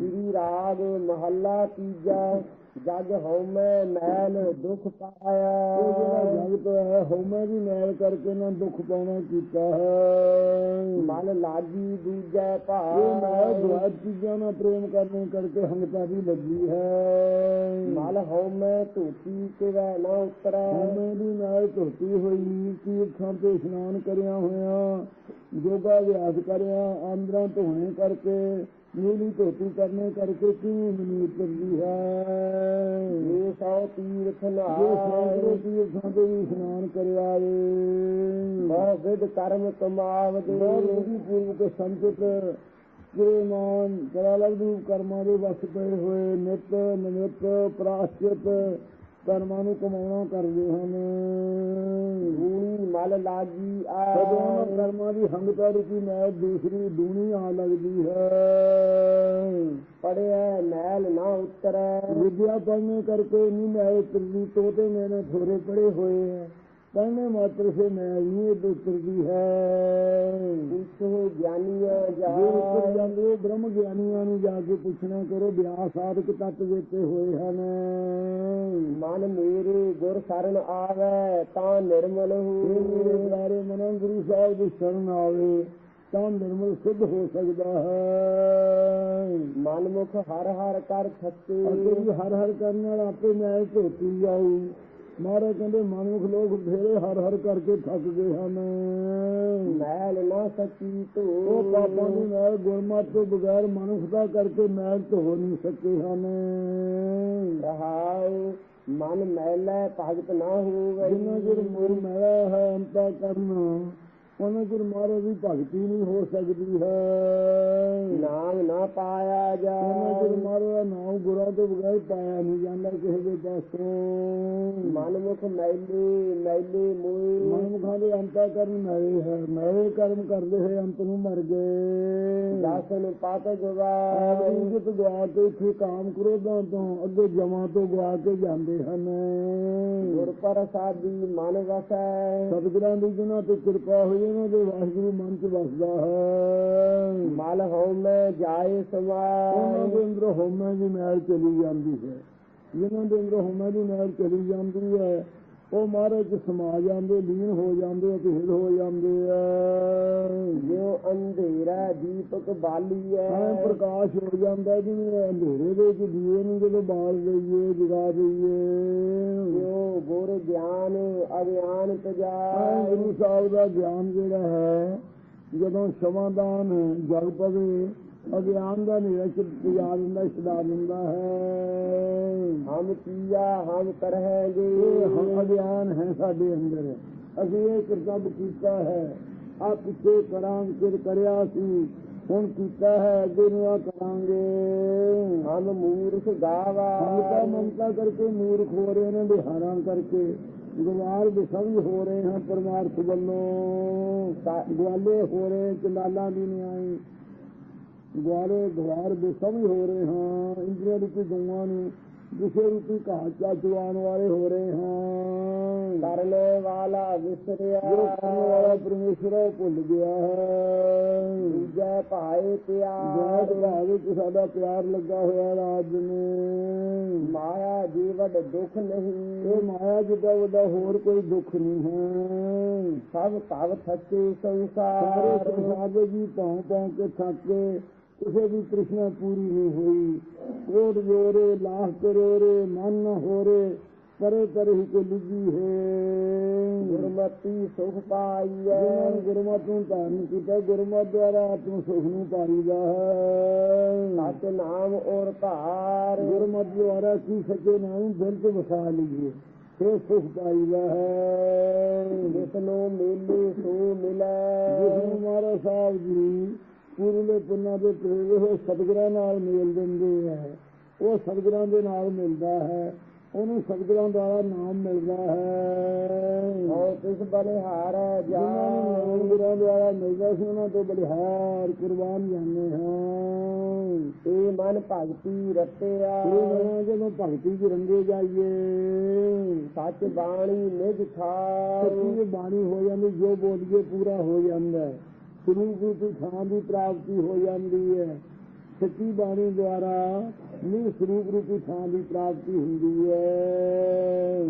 ਸ੍ਰੀ ਰਾਗ ਮਹੱਲਾ ਤੀਜਾ ਜਗ ਹਉਮੈ ਮੈਲ ਦੁਖ ਇਹ ਜਿਹੜਾ ਪਾਇਆ ਜਗਤ ਹੈ ਹਉਮੈ ਦੀ ਮੈਲ ਕਰਕੇ ਨਾ ਦੁੱਖ ਪਾਉਣਾ ਕੀਤਾ ਹੈ। ਮਨ ਲਾਗੀ ਦੂਜੈ ਇਹ ਮੈਂ ਭਾਵ ਦੁਆਰ ਚੀਜ਼ਾਂ ਨਾਲ ਪ੍ਰੇਮ ਕਰਨੇ ਕਰਕੇ ਹੰਗਤਾ ਦੀ ਲੱਗੀ ਹੈ। ਮਲ ਹਉਮੈ ਧੂਤੀ ਕਿਵੈ ਨਾ ਉਤਰੈ। ਹਉਮੈ ਦੀ ਮੈਲ ਧੋਤੀ ਹੋਈ ਤੀਰਥਾਂ ਤੇ ਇਸ਼ਨਾਨ ਕਰਿਆ ਹੋਇਆ ਜੋਗਾ ਅਭਿਆਸ ਕਰਿਆ ਆਂਦਰਾਂ ਧੋਣੇ ਕਰਕੇ ਨੀਲੀ ਧੋਤੀ ਕਰਨੇ ਕਰਕੇ ਕਿਉਂ ਨਹੀਂ ਉਤਰਦੀ ਹੈ? ਜੇ ਸੌ ਤੀਰਥ ਜੋ ਤੇ ਵੀ ਇਸ਼ਨਾਨ ਕਰਿਆ ਵੇ ਬਹੁ ਵਿਦ ਕਰਮ ਕਮਾਵਦੇ। ਕਿਰਮਾਨ ਕਰਾਲਗ ਰੂਪ ਕਰਮਾਂ ਦੇ ਵਸ ਪਏ ਹੋਏ ਨਿਤ ਨਿਮਿਤ ਪ੍ਰਾਸ਼ਚਿਤ ਕਰਮਾਂ ਨੂੰ ਕਮਾਉਣਾ ਕਰਦੇ ਹਨ। ਧੂਣੀ ਮਲ ਲਾਗੀ ਸਦੋਂ ਆਇ ਕਰਮਾਂ ਦੀ ਹੰਗਤਾ ਰੂਪੀ ਮੈਂ ਦੂਸਰੀ ਦੂਣੀ ਆ ਲੱਗਦੀ ਹੈ। ਪੜਿਆ ਮੈਲ ਨਾ ਉਤਰੈ। ਵਿਦਿਆ ਪੜ੍ਹਨੇ ਕਰਕੇ ਨਹੀਂ ਮੈਂ ਉਤਰਦੀ ਤੋਤੇ ਮੈਨੇ ਥੋੜੇ ਪੜੇ ਹੋਏ ਹੈ। ਸੇ ਮੈਂ ਨਹੀਂ ਉਤਰਦੀ ਹੈ। ਪੁੱਛੋ ਗਿਆਨੀਆਂ ਜੇ ਉੱਪਰ ਜਾਇ ਜਾਂਦੇ ਹੋ ਬ੍ਰਹਮ ਗਿਆਨੀਆਂ ਨੂੰ ਜਾ ਕੇ ਪੁੱਛਣਾ ਕਰੋ ਵਿਆਹ ਸਾਧਕ ਤੱਤ ਦਿੱਤੇ ਹੋਏ ਹਨ। ਮਨ ਮੇਰੇ ਗੁਰ ਸਰਨ ਆਵੈ ਤਾਂ ਨਿਰਮਲ ਇਹ ਮੇਰੇ ਬੁਲਾਰੇ ਮਨਾਂ ਗੁਰੂ ਸਾਹਿਬ ਦੀ ਸ਼ਰਨ ਆਵੇ ਤਾਂ ਨਿਰਮਲ ਸਿੱਧ ਹੋ ਸਕਦਾ ਹੈ। ਮਨ ਮੁਖ ਹਰ ਹਰ ਕਰ ਥੱਕੇ ਅਤੇ ਵੀ ਹਰ ਹਰ ਕਰਨ ਨਾਲ ਆਪੇ ਮੈਂ ਧੋਤੀ ਜਾਊ। ਮਹਾਰਾਜ ਕਹਿੰਦੇ ਮਨੁੱਖ ਲੋਕ ਬਥੇਰੇ ਹਰ ਹਰ ਕਰਕੇ ਥੱਕ ਗਏ ਹਨ। ਮੈਲ ਨਾ ਸਕੀ ਉਹ ਤੋ ਪਾਪਾਂ ਦੀ ਮੈਲ ਗੁਰਮਤਿ ਤੋਂ ਬਗੈਰ ਮਨੁੱਖ ਦਾ ਕਰਕੇ ਮੈਲ ਧੋ ਨਹੀਂ ਸਕੇ ਹਨ। ਰਹਾਉ ਮਨ ਮੈਲੇ ਭਗਤ ਨਾ ਹੋਵੇ। ਜਿੰਨਾ ਚਿਰ ਮੋਰ ਮੈਲਾ ਹੈ ਅੰਤਾ ਕਰਨਾ ਉਹਨਾਂ ਚਿਰ ਮਹਾਰਾਜ ਦੀ ਭਗਤੀ ਨਹੀਂ ਹੋ ਸਕਦੀ ਹੈ। ਨਾਮ ਨਾ ਪਾਇਆ ਉਹਨਾਂ ਜਾ ਮਹਾਰਾਜ ਦਾ ਨਾਮ ਗੁਰਾਂ ਤੋਂ ਬਗੈਰ ਪਾਇਆ ਨਹੀਂ ਜਾਂਦਾ ਕਿਸੇ ਦੇ ਪਾਸੋਂ। ਮਨ ਮੁਖ ਮੈਲੇ ਮੈਲੇ ਮੋਏ ਮਨਮੁਖਾਂ ਦੇ ਅੰਤਾ ਕਰਨ ਮੈਲੇ ਹੈ। ਮੈਲੇ ਕਰਮ ਕਰਦੇ ਹੋਏ ਅੰਤ ਨੂੰ ਮਰ ਗਏ। ਦਾਸਨ ਪਾਤ ਗਵਾ ਆਪਣੀ ਜਿਤ ਗਵਾ ਕੇ ਇੱਥੇ ਕਾਮ ਕ੍ਰੋਧਾਂ ਤੋਂ ਅੱਗੇ ਜਮਾਂ ਤੋਂ ਗਵਾ ਕੇ ਜਾਂਦੇ ਹਨ। ਗੁਰ ਪ੍ਰਸਾਦੀ ਮਨ ਵਸੈ। ਸਤਿਗੁਰਾਂ ਦੀ ਜਿਨ੍ਹਾਂ ਤੇ ਕਿਰਪਾ ਹੋਈ ਉਹਨਾਂ ਦੇ ਵਾਹਿਗੁਰੂ ਮਨ ਚ ਵਸਦਾ ਹੈ। ਮਲ ਹਉ ਮੈਂ ਜਾਏ ਉਹਨਾਂ ਸਮਾਏ ਦੇ ਅੰਦਰ ਹਉਮੈ ਦੀ ਮੈਲ ਚਲੀ ਜਾਂਦੀ ਹੈ। ਜਿਨ੍ਹਾਂ ਦੇ ਅੰਦਰ ਹਉਮੈ ਦੀ ਮੈਲ ਚਲੀ ਜਾਂਦੀ ਹੈ ਉਹ ਮਹਾਰਾਜ ਸਮਾ ਜਾਂਦੇ ਲੀਨ ਹੋ ਜਾਂਦੇ ਅਤੇ ਹਿਰ ਹੋ ਜਾਂਦੇ ਆ। ਜਿਉ ਅੰਧੇਰਾ ਦੀਪਕ ਬਾਲੀ ਐ। ਹੈ ਪ੍ਰਕਾਸ਼ ਹੋ ਜਾਂਦਾ ਜਿਵੇਂ ਅੰਧੇਰੇ ਦੇ ਵਿੱਚ ਦੀਵੇ ਨੂੰ ਜਦੋਂ ਬਾਲ ਦਈਏ ਜਗਾ ਦਈਏ। ਜਿਉ ਗੁਰ ਗਿਆਨ ਅਗਿਆਨ ਐ ਤਜਾਏ ਗੁਰੂ ਸਾਹਿਬ ਦਾ ਗਿਆਨ ਜਿਹੜਾ ਹੈ ਜਦੋਂ ਸਮਾਦਾਨ ਜਗ ਪਵੇ ਅਗਿਆਨ ਦਾ ਨਿਰਚ ਤਿਆਰ ਹੁੰਦਾ ਛਡਾ ਦਿੰਦਾ ਹੈ। ਹਮ ਕੀਆ ਹਮ ਕਰਹਿਗੇ। ਹਮ ਅਗਿਆਨ ਹੈ ਸਾਡੇ ਅੰਦਰ। ਅਸੀਂ ਇਹ ਕਰਤੱਵ ਕੀਤਾ ਹੈ। ਆ ਪਿੱਛੇ ਕਰਾਂ ਕਿਰ ਕਰਿਆ ਸੀ। ਹੁਣ ਕੀਤਾ ਹੈ ਅੱਗੇ ਨੂੰ ਆ ਕਰਾਂਗੇ। ਹਮ ਮੂਰਖ ਗਾਵਾ। ਹਮਤਾ ਮਮਤਾ ਕਰਕੇ ਮੂਰਖ ਹੋ ਰਹੇ ਨੇ ਬਿਹਾਰਾਂ ਕਰਕੇ। ਗਵਾਰ ਬਿਸੰਗ ਹੋ ਰਹੇ ਹਨ ਪਰਮਾਰਥ ਵੱਲੋਂ। ਤਾਂ ਗਵਾਲੇ ਹੋ ਰਹੇ ਚੰਡਾਲਾਂ ਦੀ ਨਿਆਈ। ਗਵਾਲੇ ਗਵਾਰ ਬਿਸੰਗ ਹੋ ਰਹੇ ਹਾਂ ਇੰਦਰੀਆਂ ਰੂਪੀ ਗਊਆਂ ਨੂੰ ਕਿਸੇ ਰੂਪੀ ਘਾਹ ਚਾ ਚੁਆਉਣ ਵਾਲੇ ਹੋ ਰਹੇ ਹਾਂ। ਕਰਨੇ ਵਾਲਾ ਵਿਸਰਿਆ। ਜੋ ਕਰਨ ਵਾਲਾ ਪਰਮੇਸ਼ਰ ਭੁੱਲ ਗਿਆ ਹੈ। ਦੂਜੈ ਭਾਏ ਜੈ ਪਿਆਰ ਭਰਾ ਵਿੱਚ ਸਾਡਾ ਪਿਆਰ ਲੱਗਾ ਹੋਇਆ ਰਾਜ ਨੇ। ਮਾਇਆ ਜੀਵਨ ਦੁਖ ਨਹੀਂ। ਇਹ ਮਾਇਆ ਜਿੱਦਾਂ ਵੱਡਾ ਹੋਰ ਕੋਈ ਦੁੱਖ ਨਹੀਂ ਹੈ। ਸਭ ਭਵ ਥਕੇ ਸਾਰੇ ਸੰਸਾਰ ਸੰਸਾਰ ਦੇ ਜੀ ਭੌਂ ਭੌਂ ਕੇ ਥੱਕ ਕੇ ਕਿਸੇ ਦੀ ਤ੍ਰਿਸ਼ਨਾ ਪੂਰੀ ਨਹੀਂ ਹੋਈ। ਕੋਟ ਜੋਰੇ ਲਾਹ ਕਰੋਰੇ ਮਨ ਨ ਹੋਰੇ ਪਰੇ ਪਰੇ ਹੀ ਕੋ ਲਿਜੀ ਹੈ। ਗੁਰਮਤੀ ਸੁਖ ਜਿਨ੍ਹਾਂ ਨੇ ਗੁਰਮਤਿ ਨੂੰ ਧਾਰਨ ਕੀਤਾ ਗੁਰਮਤਿ ਦੁਆਰਾ ਆਤਮ ਸੁਖ ਨੂੰ ਪਾਰੀਦਾ ਹੈ। ਸਚ ਨਾਮ ਔਰ ਧਾਰ। ਗੁਰਮਤਿ ਦੁਆਰਾ ਕੀ ਸੱਚੇ ਨਾਮ ਦਿਲ ਚ ਵਸਾ ਲਈਏ ਫੇਰ ਸੁਖ ਪਾਈਦਾ ਹੈ। ਜਿਸਨੂੰ ਮਿਲੇ ਸੋ ਮਿਲੈ। ਜਿਸ ਮਹਾਰਾਜ ਸਾਹਿਬ ਜੀ ਪੂਰਲੇ ਪੁੰਨਾਂ ਦੇ ਪ੍ਰੇਰੇ ਸਤਿਗੁਰਾਂ ਨਾਲ ਮੇਲ ਦਿੰਦੇ ਹੈ ਉਹ ਸਤਿਗੁਰਾਂ ਦੇ ਨਾਲ ਮਿਲਦਾ ਹੈ। ਉਹਨੂੰ ਸਤਿਗੁਰਾਂ ਦੁਆਰਾ ਨਾਮ ਮਿਲਦਾ ਹੈ। ਹਉ ਤਿਸ ਬਲਿਹਾਰ ਜਿਨ੍ਹਾਂ ਨੂੰ ਗੁਰਾਂ ਦੁਆਰਾ ਮਿਲਦਾ ਸੀ ਉਹਨਾਂ ਤੋਂ ਬਲਿਹਾਰ ਕੁਰਬਾਨ ਜਾਂਦੇ ਹਾਂ। ਏ ਮਨ ਭਗਤੀ ਰਤਿਆ ਇਹ ਮਨਾਂ ਜਦੋਂ ਭਗਤੀ ਚ ਰੰਗੇ ਜਾਈਏ। ਸੱਚ ਬਾਣੀ ਨਿਜ ਥਾਰ ਸੱਚੀ ਬਾਣੀ ਹੋ ਜਾਂਦੀ ਜੋ ਬੋਲੀਏ ਪੂਰਾ ਹੋ ਜਾਂਦਾ ਹੈ। ਸਰੂਪ ਰੂਪੀ ਥਾਂ ਦੀ ਪ੍ਰਾਪਤੀ ਹੋ ਜਾਂਦੀ ਹੈ। ਸੱਚੀ ਬਾਣੀ ਦੁਆਰਾ ਨਿਰ ਸਰੂਪ ਰੂਪੀ ਥਾਂ ਦੀ ਪ੍ਰਾਪਤੀ ਹੁੰਦੀ ਹੈ।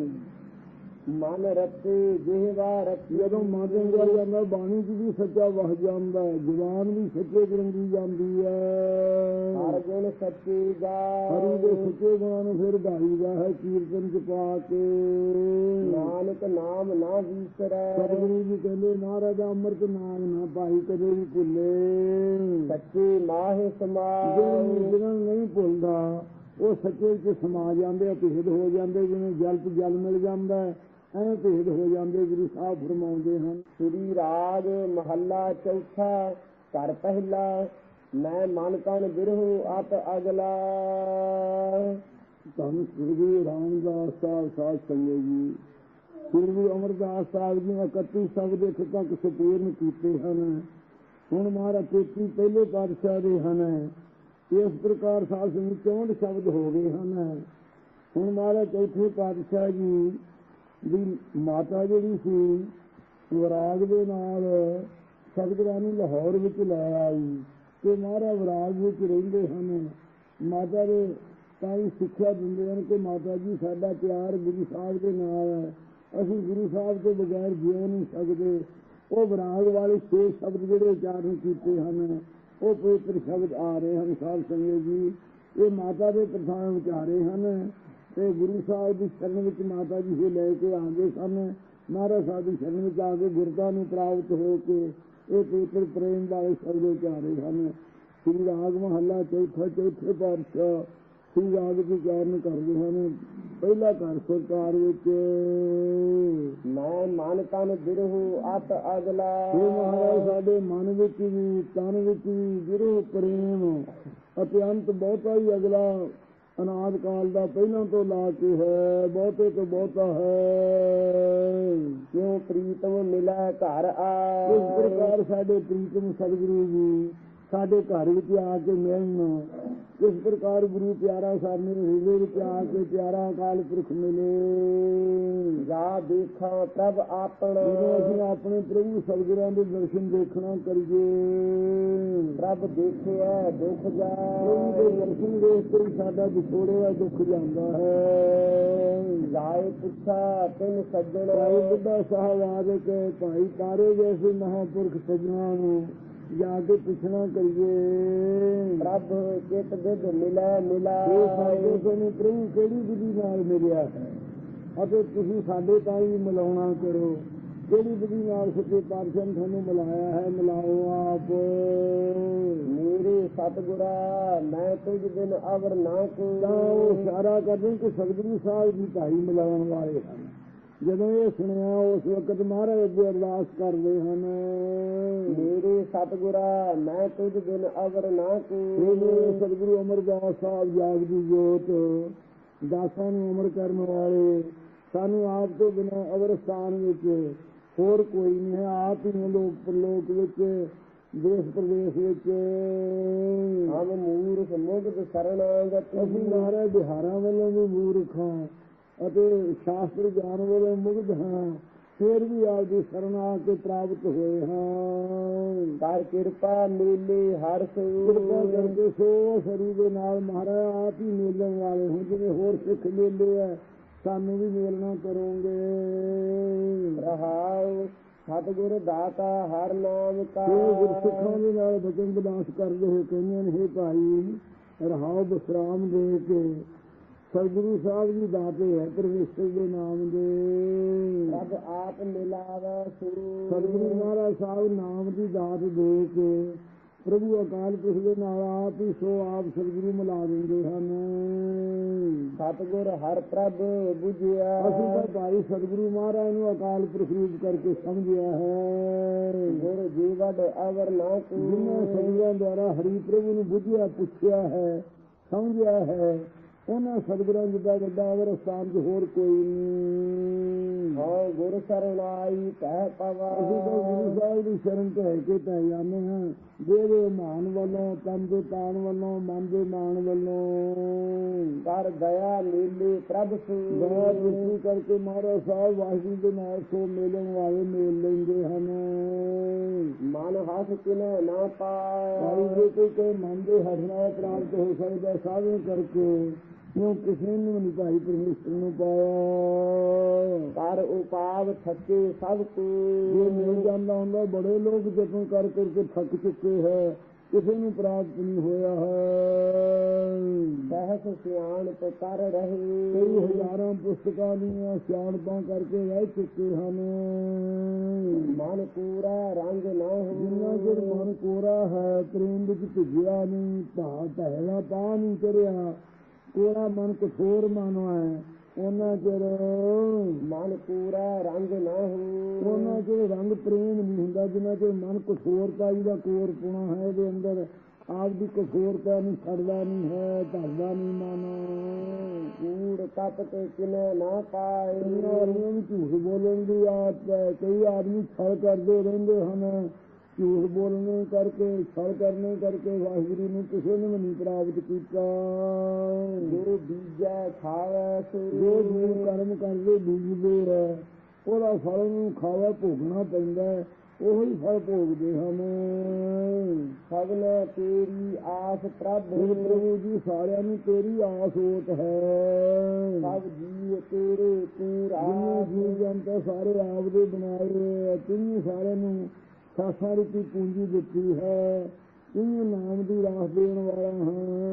ਮਨ ਰਤੇ ਜਿਹਵਾ ਰਤੀ ਜਦੋਂ ਮਨ ਦੇ ਅੰਦਰ ਜਾਂਦਾ ਬਾਣੀ ਚ ਵੀ ਸੱਚਾ ਵਹ ਜਾਂਦਾ ਹੈ ਜ਼ੁਬਾਨ ਵੀ ਸੱਚੇ ਚ ਰੰਗੀ ਜਾਂਦੀ ਹਰ ਹੈ ਗੁਣ ਸੱਚੀ ਹਰੀ ਦੇ ਗਾ ਸੱਚੇ ਗੁਣਾਂ ਨੂੰ ਫਿਰ ਗਾਈਦਾ ਹੈ ਕੀਰਤਨ ਚ ਪਾ ਕੇ। ਨਾਨਕ ਨਾਮ ਨਾ ਵਿਸਰੈ। ਸਤਿਗੁਰੂ ਜੀ ਕਹਿੰਦੇ ਮਹਾਰਾਜ ਅੰਮ੍ਰਿਤ ਨਾਮ ਨਾ ਪਾਈ ਕਦੇ ਵੀ ਭੁੱਲੇ। ਸੱਚੀ ਮਾਹਿ ਸਮਾਉ ਜਿਹਨਾਂ ਨਹੀਂ ਭੁੱਲਦਾ ਉਹ ਸੱਚੇ ਚ ਸਮਾ ਜਾਂਦੇ ਆ ਭੇਦ ਹੋ ਜਾਂਦੇ ਜਿਵੇਂ ਜਲ ਚ ਜਲ ਮਿਲ ਜਾਂਦਾ ਹੈ, ਐਂ ਭੇਦ ਹੋ ਜਾਂਦੇ ਗੁਰੂ ਸਾਹਿਬ ਫਰਮਾਉਂਦੇ ਹਨ। ਸ੍ਰੀ ਰਾਗ ਮਹੱਲਾ ਚੌਥਾ ਘਰ ਪਹਿਲਾ ਮੈਂ ਮਨ ਤਨ ਬਿਰਹੂ ਅਤ ਅਗਲਾ। ਧੰਨ ਸ੍ਰੀ ਰਾਮਦਾਸ ਸਾਹਿਬ ਸਾਧ ਸੰਗਤ ਜੀ। ਸ੍ਰੀ ਗੁਰੂ ਅਮਰਦਾਸ ਸਾਹਿਬ ਜੀ ਨੇ 31 ਸ਼ਬਦ ਇੱਥੇ ਤੱਕ ਸੰਪੂਰਨ ਕੀਤੇ ਹਨ। ਹੁਣ ਮਹਾਰਾਜ ਤੇਤੀ ਪਹਿਲੇ ਪਾਤਸ਼ਾਹ ਦੇ ਹਨ। ਇਸ ਪ੍ਰਕਾਰ ਸਾਧ ਸੰਗਤ 64 ਸ਼ਬਦ ਹੋ ਗਏ ਹਨ। ਹੁਣ ਮਹਾਰਾਜ ਚੌਥੇ ਪਾਤਸ਼ਾਹ ਜੀ ਦੀ ਮਾਤਾ ਜਿਹੜੀ ਸੀ, ਵਿਰਾਗ ਦੇ ਨਾਲ ਸਤਿਗੁਰਾਂ ਨੂੰ ਲਾਹੌਰ ਵਿੱਚ ਲੈ ਆਈ ਤੇ ਮਹਾਰਾਜ ਵਿਰਾਗ ਵਿੱਚ ਰਹਿੰਦੇ ਹਨ। ਮਾਤਾ ਦੇ ਤਾਂ ਹੀ ਸਿੱਖਿਆ ਦਿੰਦੇ ਹਨ ਕਿ ਮਾਤਾ ਜੀ ਸਾਡਾ ਪਿਆਰ ਗੁਰੂ ਸਾਹਿਬ ਦੇ ਨਾਲ ਹੈ। ਅਸੀਂ ਗੁਰੂ ਸਾਹਿਬ ਤੋਂ ਬਗੈਰ ਜਿਉ ਨਹੀਂ ਸਕਦੇ। ਉਹ ਵਿਰਾਗ ਵਾਲੇ ਛੇ ਸ਼ਬਦ ਜਿਹੜੇ ਉਚਾਰਨ ਕੀਤੇ ਹਨ, ਉਹ ਪਵਿੱਤਰ ਸ਼ਬਦ ਆ ਰਹੇ ਹਨ। ਸਾਧ ਸੰਗਤ ਜੀ, ਇਹ ਮਾਤਾ ਦੇ ਪ੍ਰਥਾਨ ਵਿਚਾਰੇ ਹਨ। ਤੇ ਗੁਰੂ ਸਾਹਿਬ ਦੀ ਸ਼ਰਨ ਵਿੱਚ ਮਾਤਾ ਜੀ ਇਹ ਲੈ ਕੇ ਆਉਂਦੇ ਸਨ। ਮਹਾਰਾਜ ਸਾਹਿਬ ਦੀ ਸ਼ਰਨ ਵਿੱਚ ਆ ਕੇ ਗੁਰਤਾ ਨੂੰ ਪ੍ਰਾਪਤ ਹੋ ਕੇ ਇਹ ਪਵਿੱਤਰ ਪ੍ਰੇਮ ਵਾਲੇ ਸ਼ਬਦ ਉਚਾਰੇ ਹਨ ਸ੍ਰੀ ਰਾਗ ਮਹੱਲਾ ਚੌਥਾ ਚੌਥੇ ਪਾਤਸ਼ਾਹ ਸ੍ਰੀ ਰਾਗ ਦੀ ਚਾਰਨ ਕਰਦੇ ਹਨ। ਪਹਿਲਾ ਘਰ ਸਰਕਾਰ ਵਿੱਚ ਮੈਂ ਮਨ ਤਨ ਬਿਰਹੂ ਅਤ ਅਗਲਾ। ਇਹ ਮਹਾਰਾਜ ਸਾਡੇ ਮਨ ਵਿੱਚ ਵੀ ਤਨ ਵਿੱਚ ਵੀ ਵਿਰੋਹ ਪ੍ਰੇਮ। ਅਤੇ ਅੰਤ ਬਹੁਤਾ ਹੀ ਅਗਲਾ। ਅਨਾਦ ਕਾਲ ਦਾ ਪਹਿਲਾਂ ਤੋਂ ਲਾ ਕੇ ਹੈ ਬਹੁਤੇ ਤੋਂ ਬਹੁਤਾ ਹੈ। ਕਿਉ ਪ੍ਰੀਤਮ ਮਿਲੈ ਘਰ ਇਸ ਆਏ ਪ੍ਰਕਾਰ ਸਾਡੇ ਪ੍ਰੀਤਮ ਸਤਿਗੁਰੂ ਜੀ ਸਾਡੇ ਘਰ ਵਿੱਚ ਆ ਕੇ ਮਿਲਣ। ਇਸ ਪ੍ਰਕਾਰ ਗੁਰੂ ਪਿਆਰਾ ਸਾਹਮਣੇ ਹਿਰਦੇ ਵਿੱਚ ਆ ਕੇ ਪਿਆਰਾ ਅਕਾਲ ਪੁਰਖ ਮਿਲੇ। ਜਾ ਦੇਖਾਂ ਪ੍ਰਭ ਆਪਣਾ। ਜਦੋਂ ਅਸੀਂ ਆਪਣੇ ਪ੍ਰਭੂ ਸਤਿਗੁਰਾਂ ਦੇ ਦਰਸ਼ਨ ਦੇਖਣਾ ਕਰੀਏ। ਪ੍ਰਭ ਦੇਖਿਆ ਦੁਖ ਪ੍ਰਭੂ ਦੇ ਦਰਸ਼ਨ ਦੇਖ ਕੇ ਸਾਡਾ ਵਿਛੋੜਿਆ ਦੁੱਖ ਜਾਂਦਾ ਹੈ। ਜਾਏ ਪੁੱਛਾ ਤਿਨ ਸੱਜਣ। ਭਾਈ ਬੁੱਢਾ ਸਾਹਿਬ ਆਦੇ ਕਿ ਭਾਈ ਤਾਰੇ ਜੈਸੇ ਮਹਾਪੁਰਖ ਸਜਣਾ ਨੂੰ ਜਾ ਕੇ ਪੁੱਛਣਾ ਕਰੀਏ। ਪ੍ਰਭ ਚਿਤ ਬਿਦ ਮਿਲੈ ਇਹ ਮਿਲਾਏ ਸਾਡੇ ਤੁਹਾਨੂੰ ਪ੍ਰਭੂ ਕਿਹੜੀ ਵਿਧੀ ਨਾਲ ਮਿਲਿਆ? ਹੈ ਅਤੇ ਤੁਸੀਂ ਸਾਡੇ ਤਾਂ ਹੀ ਮਿਲਾਉਣਾ ਕਰੋ। ਕਿਹੜੀ ਵਿਧੀ ਨਾਲ ਸੱਚੇ ਪਾਤਸ਼ਾਹ ਨੇ ਤੁਹਾਨੂੰ ਮਿਲਾਇਆ ਹੈ? ਮਿਲਾਓ ਆਪ। ਮੇਰੇ ਸਤਿਗੁਰਾ ਮੈਂ ਤੁਝ ਬਿਨ ਅਵਰ ਨਾ ਤਾਂ ਉਹ ਕੋ ਇਸ਼ਾਰਾ ਕਰਦੇ ਕਿ ਸਤਿਗੁਰੂ ਸਾਹਿਬ ਜੀ ਭਾਈ ਮਿਲਾਉਣ ਵਾਲੇ ਹਨ। ਜਦੋਂ ਇਹ ਸੁਣਿਆ ਉਸ ਵਕਤ ਮਹਾਰਾਜ ਅੱਗੇ ਅਰਦਾਸ ਕਰਦੇ ਹਨ। ਮੇਰੇ ਸਤਿਗੁਰਾ ਮੈਂ ਤੁਝ ਬਿਨ ਅਵਰ ਨਾ ਇਹ ਕੋ ਸਤਿਗੁਰੂ ਅਮਰਦਾਸ ਸਾਹਿਬ ਜਾਗਦੀ ਜੋਤ। ਦਾਸਾਂ ਨੂੰ ਅਮਰ ਕਰਨ ਵਾਲੇ ਸਾਨੂੰ ਆਪ ਤੋਂ ਬਿਨਾਂ ਅਵਰ ਸਥਾਨ ਵਿੱਚ ਹੋਰ ਕੋਈ ਨਹੀਂ ਹੈ। ਆਪ ਹੀ ਨੇ ਲੋਕ ਪ੍ਰਲੋਕ ਵਿੱਚ ਦੇਸ਼ ਪ੍ਰਦੇਸ਼ ਵਿੱਚ। ਹਮ ਮੂਰਖ ਮੁਗਧ ਸਰਣਾਗਤ। ਅਸੀਂ ਮਹਾਰਾਜ ਬਿਹਾਰਾਂ ਵੱਲੋਂ ਵੀ ਮੂਰਖ ਹਾਂ। ਅਤੇ ਸ਼ਾਸਤਰ ਗਿਆਨ ਵੱਲੋਂ ਮੁਗਧ ਹਾਂ ਫਿਰ ਵੀ ਆਪ ਦੀ ਸ਼ਰਨ ਕੇ ਪ੍ਰਾਪਤ ਹੋਏ ਹਾਂ। ਕਰ ਕਿਰਪਾ ਮੇਲੇ ਹਰ ਕਿਰਪਾ ਸੂ ਕਰਕੇ ਸੋ ਸਰੀ ਦੇ ਨਾਲ ਮਹਾਰਾਜ ਆਪ ਹੀ ਮਿਲਣ ਵਾਲੇ ਹੋ ਜਿਵੇਂ ਹੋਰ ਸਿੱਖ ਮਿਲਦੇ ਆ ਸਾਨੂੰ ਵੀ ਮਿਲਣਾ ਕਰੋਗੇ। ਰਹਾਉ ਸਤਿਗੁਰ ਦਾਤਾ ਹਰ ਨਾਮ ਕਾ। ਇਹ ਗੁਰਸਿੱਖਾਂ ਦੇ ਨਾਲ ਬਚਨ ਬਿਲਾਸ ਕਰਦੇ ਹੋਏ ਕਹਿੰਦੇ ਨੇ ਹੇ ਭਾਈ ਰਹਾਉ ਬਸਰਾਮ ਦੇ ਕੇ ਸਤਿਗੁਰੂ ਸਾਹਿਬ ਜੀ ਦਾਤੇ ਹੈ ਪਰਮੇਸ਼ਰ ਦੇ ਨਾਮ ਦੇ। ਪ੍ਰਭ ਆਪ ਮਿਲਾਵਾ ਸੂ ਸਤਿਗੁਰੂ ਮਹਾਰਾਜ ਸਾਹਿਬ ਨਾਮ ਦੀ ਦਾਤ ਦੇ ਕੇ ਪ੍ਰਭੂ ਅਕਾਲ ਪੁਰਖ ਦੇ ਨਾਲ ਆਪ ਹੀ ਸੋ ਆਪ ਸਤਿਗੁਰੂ ਮਿਲਾ ਦਿੰਦੇ ਹਨ। ਸਤਿਗੁਰ ਹਰ ਪ੍ਰਭ 부ਝਿਆ ਅਸੀਂ ਤਾਂ ਭਾਈ ਸਤਿਗੁਰੂ ਮਹਾਰਾਜ ਨੂੰ ਅਕਾਲ ਪੁਰਖ ਰੂਪ ਕਰਕੇ ਸਮਝਿਆ ਹੈ। ਗੁਰ ਜੀਵਡ ਅਵਰ ਨਾ ਜਿਨ੍ਹਾਂ ਕੂ ਸਤਿਗੁਰਾਂ ਦੁਆਰਾ ਹਰੀ ਪ੍ਰਭੂ ਨੂੰ ਬੁੱਝਿਆ ਪੁੱਛਿਆ ਹੈ ਸਮਝਿਆ ਹੈ ਉਹਨਾਂ ਸਤਿਗੁਰਾਂ ਜਿੱਦਾਂ ਵੱਡਾ ਅਵਰ ਸਥਾਨ 'ਚ ਹੋਰ ਕੋਈ ਨਹੀਂ। ਹਾਂ ਗੁਰ ਸਰਣਾਈ ਕਹਿ ਪਵਾ ਅਸੀਂ ਤਾਂ ਗੁਰੂ ਸਾਹਿਬ ਦੀ ਸ਼ਰਨ ਤੇ ਹੈ ਕੇ ਪੈ ਜਾਂਦੇ ਹਾਂ। ਦੇ ਦੇ ਮਾਨ ਵੱਲੋਂ ਤਨ ਦੇ ਤਾਨ ਵੱਲੋਂ ਮਨ ਦੇ ਮਾਨ ਵੱਲੋਂ। ਕਰ ਦਇਆ ਨੀਲੀ ਪ੍ਰਭ ਦਇਆ ਸੂ ਦ੍ਰਿਸ਼ਟੀ ਕਰਕੇ ਮਹਾਰਾਜ ਸਾਹਿਬ ਵਾਹਿਗੁਰੂ ਦੇ ਨਾਲ ਸੋ ਮਿਲਣ ਵਾਲੇ ਮਿਲ ਲੈਂਦੇ ਹਨ। ਮਨ ਹੱਸ ਕਿਨੇ ਨਾ ਭਾਈ ਪਾਏ ਜੇ ਕੋਈ ਮਨ ਦੇ ਹੱਸਣਾ ਪ੍ਰਾਪਤ ਹੋ ਸਕਦਾ ਸਾਧਨ ਕਰਕੇ ਕਿਉਂ ਕਿਸੇ ਨੂੰ ਨਹੀਂ ਭਾਈ ਪਰਮੇਸ਼ਰ ਨੂੰ ਪਾਇਆ। ਕਰ ਉਪਾਵ ਥਕੇ ਸਭ ਜੇ ਮਿਲ ਕੋ ਜਾਂਦਾ ਹੁੰਦਾ ਬੜੇ ਲੋਕ ਜਦੋਂ ਕਰ ਕਰਕੇ ਥੱਕ ਚੁੱਕੇ ਹੈ। ਕਿਸੇ ਨੂੰ ਪ੍ਰਾਪਤ ਨਹੀਂ ਹੋਇਆ ਹੈ। ਸਹਸ ਸਿਆਣਪ ਕਰ ਕਈ ਰਹੇ ਹਜ਼ਾਰਾਂ ਪੁਸਤਕਾਂ ਦੀਆਂ ਸਿਆਣਪਾਂ ਕਰਕੇ ਰਹਿ ਚੁੱਕੇ ਹਨ। ਮਨ ਪੂਰਾ ਰੰਗ ਨਾ ਜਿੰਨਾ ਚਿਰ ਹੋ ਮਨ ਕੋਰਾ ਹੈ ਪ੍ਰੇਮ ਵਿੱਚ ਭਿੱਜਿਆ ਨਹੀਂ ਭਾ ਪਹਿਲਾ ਪਾ ਨਹੀਂ ਚੜਿਆ। ਕੋਰਾ ਮਨ ਕਠੋਰ ਮਨ ਹੈ? ਉਹਨਾਂ ਚਿਰ ਮਨ ਪੂਰਾ ਰੰਗ ਨਾ ਹੋ ਉਹਨਾਂ ਚਿਰ ਰੰਗ ਪ੍ਰੇਮ ਨਹੀਂ ਹੁੰਦਾ ਜਿੰਨਾ ਚਿਰ ਮਨ ਕਠੋਰਤਾ ਜਿਹਦਾ ਕੋਰ ਪੁਣਾ ਹੈ ਇਹਦੇ ਅੰਦਰ ਆਪ ਦੀ ਕਠੋਰਤਾ ਨੂੰ ਛੱਡਦਾ ਨਹੀਂ ਹੈ ਧਰਦਾ ਨਹੀਂ ਮਨ। ਕੂੜ ਤਪ ਤੇ ਕਿਨੇ ਨਾ ਪਾਏ। ਵਾਰੀਆਂ ਵੀ ਝੂਠ ਬੋਲਣ ਦੀ ਆਦਤ ਹੈ। ਕਈ ਆਦਮੀ ਛਲ ਕਰਦੇ ਰਹਿੰਦੇ ਹਨ। ਝੂਠ ਬੋਲਣੇ ਕਰਕੇ ਛਲ ਕਰਨੇ ਕਰਕੇ ਵਾਹਿਗੁਰੂ ਨੂੰ ਕਿਸੇ ਨੂੰ ਨਹੀਂ ਪ੍ਰਾਪਤ ਕੀਤਾ। ਜੋ ਬੀਜੈ ਖਾਵੈ ਸੋ ਜੋ ਕਰਮ ਕਰਦੇ ਬੀਜਦੇ ਹੈ ਉਹਦਾ ਫਲ ਨੂੰ ਖਾਵਾ ਭੋਗਣਾ ਪੈਂਦਾ ਹੈ ਉਹੀ ਫਲ ਭੋਗਦੇ ਹਨ। ਸਗਲ ਤੇਰੀ ਆਸ ਪ੍ਰਭ। ਪ੍ਰਭੂ ਜੀ ਸਾਰਿਆਂ ਨੂੰ ਤੇਰੀ ਆਸ ਹੋਤ ਹੈ। ਸਭ ਜੀਵ ਤੇਰੇ ਤੂੰ ਰਾਸ ਜੀਵ ਜੰਤ ਸਾਰੇ ਆਪ ਦੇ ਬਣਾਏ ਤਿੰਨੇ ਸਾਰਿਆਂ ਨੂੰ ਸਾਸਾ ਰੂਪੀ ਪੂੰਜੀ ਦਿੱਤੀ ਹੈ। ਤਿੰਨੇ ਨਾਮ ਦੀ ਰਾਸ ਦੇਣ ਵਾਲਾ ਹਾਂ।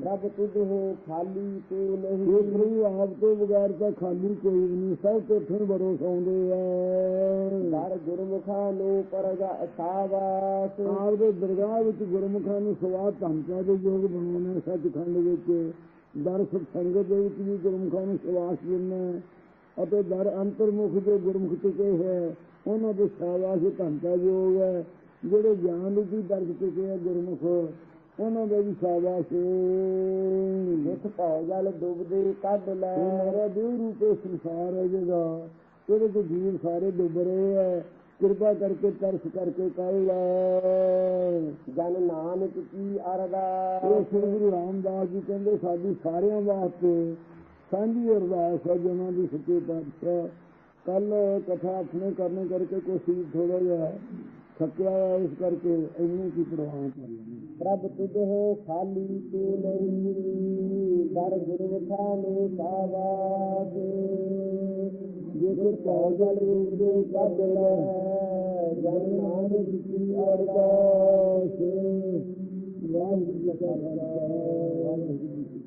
ਪ੍ਰਭ ਤੁਧ ਹੋ ਖਾਲੀ ਤੂੰ ਇਹ ਨਹੀਂ ਪ੍ਰਭੂ ਆਪ ਤੋਂ ਬਗੈਰ ਤਾਂ ਖਾਲੀ ਕੋਈ ਨਹੀਂ ਸਭ ਤੋਂ ਫਿਰ ਭਰੋਸਾ ਆਉਂਦੇ ਆ। ਦਰ ਗੁਰਮੁਖਾਂ ਨੂੰ ਪਰਗਾ ਅਸਾਵਾਸ। ਆਪ ਦੇ ਦਰਗਾਹ ਵਿੱਚ ਗੁਰਮੁਖਾਂ ਨੂੰ ਸਵਾਦ ਧੰਚਾ ਦੇ ਯੋਗ ਬਣਾਉਣਾ ਸੱਚਖੰਡ ਵਿੱਚ। ਦਰ ਸੰਗਤ ਦੇ ਵਿੱਚ ਵੀ ਗੁਰਮੁਖਾਂ ਨੂੰ ਸਵਾਸ ਦੇਣਾ ਅਤੇ ਦਰ ਅੰਤਰਮੁਖ ਜੋ ਗੁਰਮੁਖ ਚੁਕੇ ਹੈ ਉਹਨਾਂ ਦੇ ਸਵਾਸ ਧੰਚਾ ਯੋਗ ਹੈ ਜਿਹੜੇ ਗਿਆਨ ਦੀ ਦਰਜ ਚੁਕੇ ਹੈ ਗੁਰਮੁਖ ਉਹਨਾਂ ਦੇ ਵੀ ਸਵਾਸ ਜਿਤ ਭਉ ਜਲ ਡੁੱਬਦੇ ਕੱਢ ਲੈ। ਮਾਰਾ ਦੇਵ ਰੂਪੇ ਸੰਸਾਰ ਹੈ ਜਿਹਦਾ ਇਹਦੇ ਤੇ ਜੀਵ ਸਾਰੇ ਡੁੱਬ ਰਹੇ ਹੈ ਕਿਰਪਾ ਕਰਕੇ ਤਰਸ ਕਰਕੇ ਕਹਿ ਲੈ। ਜਨ ਨਾਨਕ ਕੀ ਅਰਦਾ ਇਹ ਸ੍ਰੀ ਗੁਰੂ ਰਾਮਦਾਸ ਜੀ ਕਹਿੰਦੇ ਸਾਡੀ ਸਾਰਿਆਂ ਵਾਸਤੇ ਸਾਂਝੀ ਅਰਦਾਸ ਹੈ ਜਨਾਂ ਦੀ ਸੱਚੇ ਪਾਤਸ਼ਾਹ ਕੱਲ ਕਥਾ ਆਪਣੇ ਕਰਨੇ ਕਰਕੇ ਕੋਈ ਸੀਰ ਥੋੜਾ ਜਿਹਾ ਥੱਕਿਆ ਹੋਇਆ ਇਸ ਕਰਕੇ ਇੰਨੀ ਕੀ ਪ੍ਰਵਾਹ ਕਰ ਲੈਣੀ ਪ੍ਰਭ ਤੁਧ ਹੋ ਖਾਲੀ ਤੂੰ ਨਹੀਂ ਦਰ ਗੁਰਮੁਖਾਂ ਨੂੰ ਸਾਵਾਸ ਜੇਕਰ ਪਾਉ ਜਲ ਦੇ ਕੱਢ ਲੈ ਜਨ ਨਾਨਕ ਕੀ ਅਰਦਾਸ। ਵਾਹਿਗੁਰੂ ਜੀ ਕਾ ਖਾਲਸਾ ਵਾਹਿਗੁਰੂ ਜੀ ਕੀ